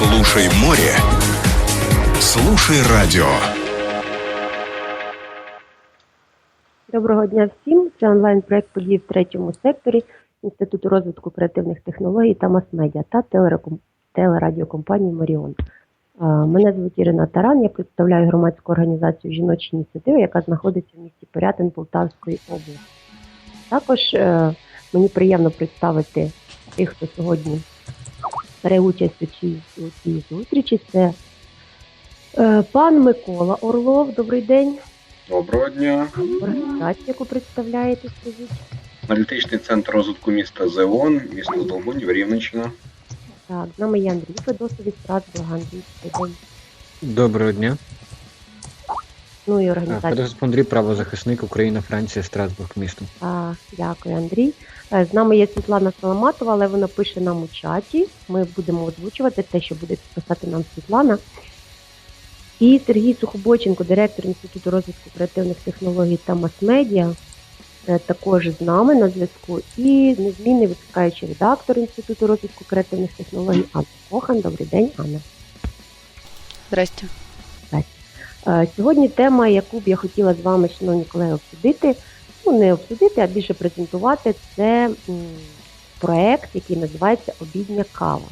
Слушай море. Слушай радио. Доброго дня всім. Це онлайн-проект подій в третьому секторі Інституту розвитку креативних технологій та мас-медіа та телереком- телерадіокомпанії Маріон. Мене звуть Ірина Таран. Я представляю громадську організацію жіночі ініціативи, яка знаходиться в місті Порятин Полтавської області. Також е, мені приємно представити тих, хто сьогодні бере участь у цій, у цій зустрічі. Це е, пан Микола Орлов. Добрий день. Доброго дня. Організацію, яку представляєте, скажіть. Аналітичний центр розвитку міста ЗЕОН, місто Долбунів, Рівненщина. Так, з нами є Андрій Федосов Страсбург, Андрій Добрий день. Доброго дня. Ну і А, організація. Андрій, правозахисник Україна, Франція, Страсбург, місто. А, дякую, Андрій. Е, З нами є Світлана Соломатова, але вона пише нам у чаті. Ми будемо озвучувати те, що буде писати нам Світлана. І Сергій Сухобоченко, директор Інституту розвитку креативних технологій та мас-медіа, е, також з нами на зв'язку. І незмінний випускаючий редактор Інституту розвитку креативних технологій Анна Кохан. Добрий день, Анна. Здрасте. Е, Сьогодні тема, яку б я хотіла з вами, шановні колеги, обсудити, ну не обсудити, а більше презентувати, це проєкт, який називається Обідня кава.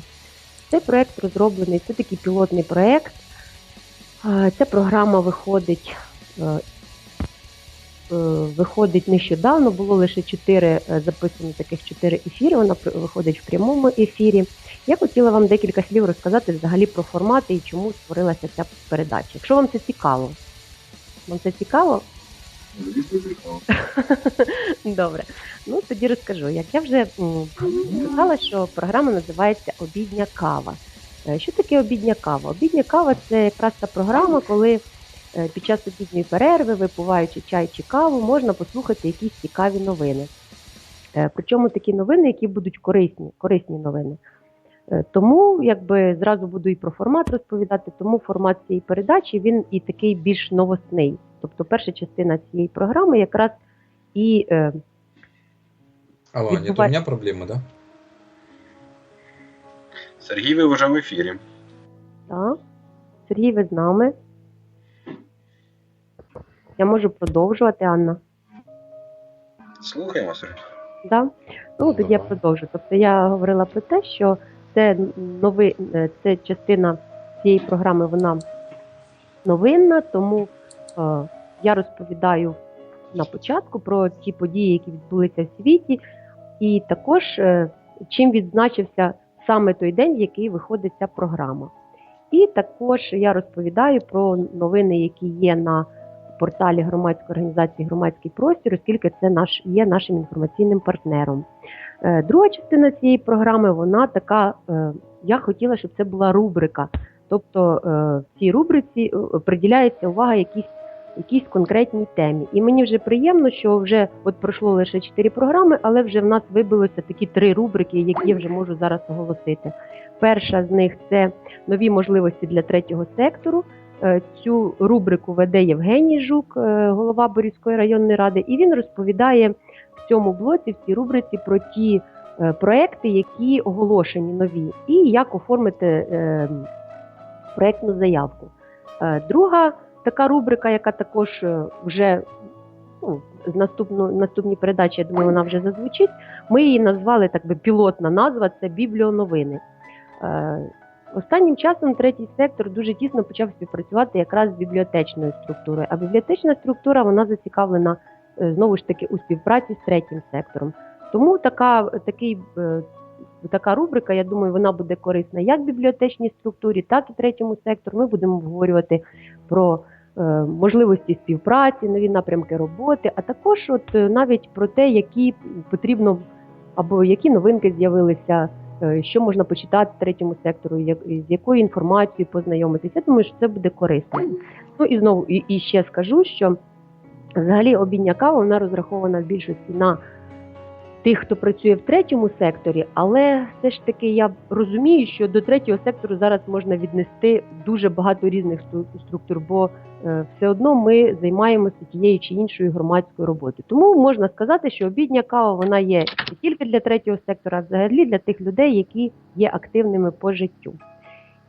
Цей проект розроблений, це такий пілотний проект. Е, Ця програма виходить, е, виходить нещодавно, було лише чотири е, записано таких чотири ефіри. Вона виходить в прямому ефірі. Я хотіла вам декілька слів розказати взагалі про формати і чому створилася ця передача. Якщо вам це цікаво, вам це цікаво? Добре. Ну тоді розкажу. Як я вже сказала, що програма називається Обідня кава. Е, Що таке обідня кава? Обідня кава це якраз та програма, коли е, під час обідньої перерви, випиваючи чай чи каву, можна послухати якісь цікаві новини. Е, Причому такі новини, які будуть корисні, корисні новини. Е, Тому якби зразу буду і про формат розповідати, тому формат цієї передачі він і такий більш новосний. Тобто перша частина цієї програми якраз і е, Алло, нет, у Відбуває- меня да? Сергій, ви вже в ефірі. та, Сергій, ви з нами. Я можу продовжувати, Анна. Слухаємо, Сергій. Да? Ну, тоді я продовжу. Тобто я говорила про те, що це нови, е, це частина цієї програми, вона новинна, тому е, я розповідаю на початку про ті події, які відбулися в світі, і також е, чим відзначився саме той день, в який виходить ця програма. І також я розповідаю про новини, які є на порталі громадської організації Громадський простір, оскільки це наш є нашим інформаційним партнером. Е, Друга частина цієї програми, вона така. е, Я хотіла, щоб це була рубрика. Тобто е, в цій рубриці приділяється увага якійсь, якійсь конкретній темі. І мені вже приємно, що вже от пройшло лише чотири програми, але вже в нас вибилося такі три рубрики, які я вже можу зараз оголосити. Перша з них це нові можливості для третього сектору. Е, Цю рубрику веде Євгеній Жук, е, голова Борівської районної ради, і він розповідає в цьому блоці, в цій рубриці про ті е, проекти, які оголошені нові, і як оформити проектну заявку. Друга така рубрика, яка також вже ну, з наступну, наступній передачі, я думаю, вона вже зазвучить. Ми її назвали так би пілотна назва це бібліоновини. Останнім часом третій сектор дуже тісно почав співпрацювати якраз з бібліотечною структурою. А бібліотечна структура вона зацікавлена е, знову ж таки у співпраці з третім сектором. Тому така, такий, е, така рубрика, я думаю, вона буде корисна як бібліотечній структурі, так і третьому сектору. Ми будемо обговорювати про е, можливості співпраці, нові напрямки роботи, а також от навіть про те, які потрібно або які новинки з'явилися що можна почитати третьому сектору, як, з якою інформацією познайомитися. Я думаю, що це буде корисно. Ну і знову і, і ще скажу, що взагалі обідня кава вона розрахована в більшості на тих, хто працює в третьому секторі, але все ж таки я розумію, що до третього сектору зараз можна віднести дуже багато різних стру- структур, бо е, все одно ми займаємося тією чи іншою громадською роботою. Тому можна сказати, що обідня кава вона є не тільки для третього сектора, а взагалі для тих людей, які є активними по життю.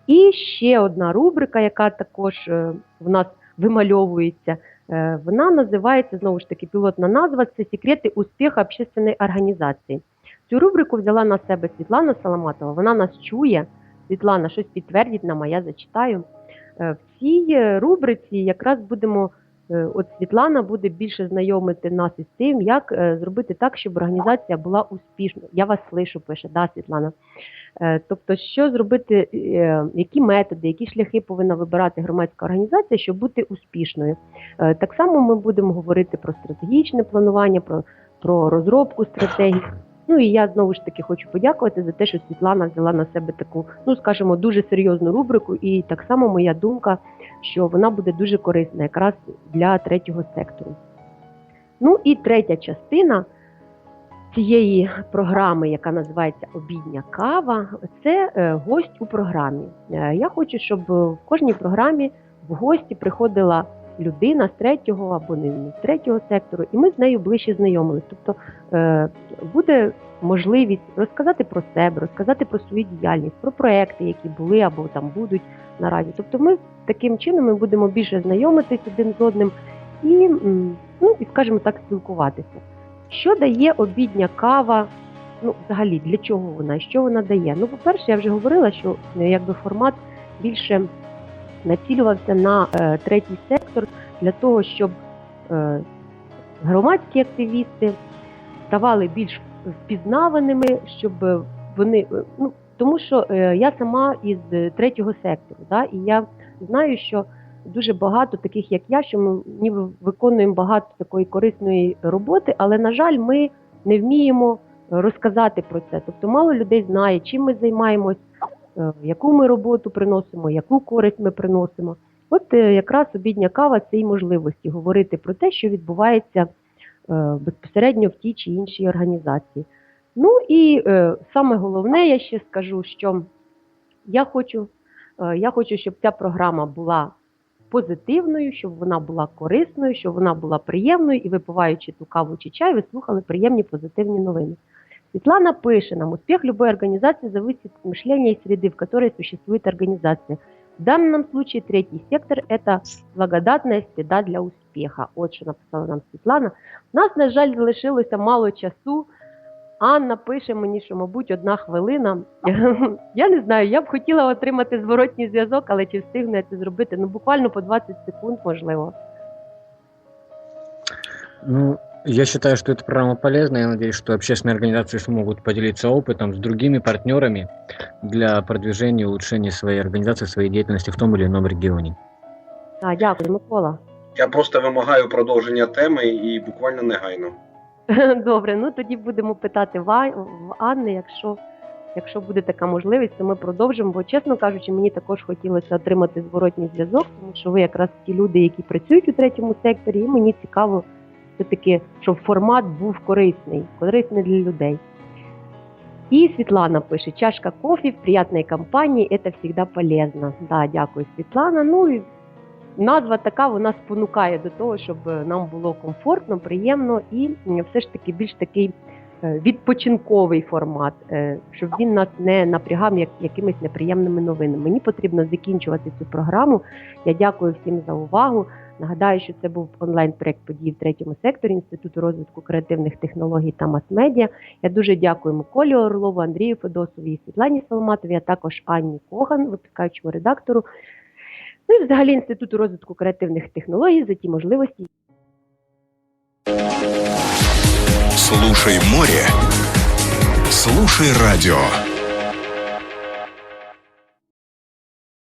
І ще одна рубрика, яка також е, в нас вимальовується. Е, Вона називається знову ж таки пілотна назва це секрети успіху общественної організації. Цю рубрику взяла на себе Світлана Саламатова. Вона нас чує. Світлана щось підтвердить нам, а я зачитаю. Е, В цій е, рубриці якраз будемо, от Світлана буде більше знайомити нас із тим, як е, зробити так, щоб організація була успішною. Я вас слышу, пише, да, Світлана. Е, Тобто, що зробити, е, які методи, які шляхи повинна вибирати громадська організація, щоб бути успішною. Е, Так само ми будемо говорити про стратегічне планування, про, про розробку стратегій. Ну і я знову ж таки хочу подякувати за те, що Світлана взяла на себе таку, ну скажімо, дуже серйозну рубрику. І так само моя думка, що вона буде дуже корисна якраз для третього сектору. Ну і третя частина цієї програми, яка називається Обідня кава, це е, гость у програмі. Е, Я хочу, щоб в кожній програмі в гості приходила людина з третього або не з третього сектору, і ми з нею ближче знайомились. Тобто е, буде можливість розказати про себе, розказати про свою діяльність, про проекти, які були або там будуть наразі. Тобто, ми таким чином ми будемо більше знайомитись один з одним і, ну, і скажімо так, спілкуватися. Що дає обідня кава? Ну, взагалі, для чого вона і що вона дає? Ну, по-перше, я вже говорила, що е, якби формат більше націлювався на е, третій сектор для того, щоб е, громадські активісти ставали більш впізнаваними, щоб вони е, ну тому, що е, я сама із третього сектору, да, і я знаю, що дуже багато таких, як я, що ми ніби виконуємо багато такої корисної роботи, але на жаль, ми не вміємо розказати про це. Тобто мало людей знає, чим ми займаємось, яку ми роботу приносимо, яку користь ми приносимо. От е, якраз обідня кава це і можливості говорити про те, що відбувається е, безпосередньо в тій чи іншій організації. Ну і е, саме головне, я ще скажу, що я хочу, я хочу, щоб ця програма була позитивною, щоб вона була корисною, щоб вона була приємною, і випиваючи ту каву чи чай, ви слухали приємні позитивні новини. Светлана пише нам, успех любой организации зависит от мышления и среды, в которой существует организация. В данном случае третий сектор – это благодатная среда для успеха. От що написала нам Світлана. У нас, на жаль, залишилося мало часу. Анна пише мені, що, мабуть, одна хвилина. Я не знаю, я б хотіла отримати зворотній зв'язок, але чи встигну я це зробити? Ну, буквально по 20 секунд, можливо. Ну, я считаю, что эта программа полезна. Я надеюсь, что общественные организации смогут поделиться опытом с другими партнерами для продвижения и улучшения своей организации, своей деятельности в том или ином регионе. Так, дякую, Микола. Я просто вимагаю продовження теми і буквально негайно. Добре, ну тоді будемо питати в, А- в Анни, якщо, якщо буде така можливість, то ми продовжимо. Бо, чесно кажучи, мені також хотілося отримати зворотній зв'язок, тому що ви якраз ті люди, які працюють у третьому секторі, і мені цікаво все-таки, щоб формат був корисний, корисний для людей. І Світлана пише: чашка кофе в приятной компанії це завжди полезно. Да, дякую, Світлана. Ну і назва така вона спонукає до того, щоб нам було комфортно, приємно і все ж таки більш такий е, відпочинковий формат, е, щоб він нас не напрягав як якимись неприємними новинами. Мені потрібно закінчувати цю програму. Я дякую всім за увагу. Нагадаю, що це був онлайн-проект події в третьому секторі Інституту розвитку креативних технологій та мас-медіа. Я дуже дякую Миколі Орлову, Андрію Федосові Світлані Соломатові, а також Анні Коган, випускаючому редактору. Ну і взагалі Інституту розвитку креативних технологій за ті можливості, Слушай море. Слушай радио.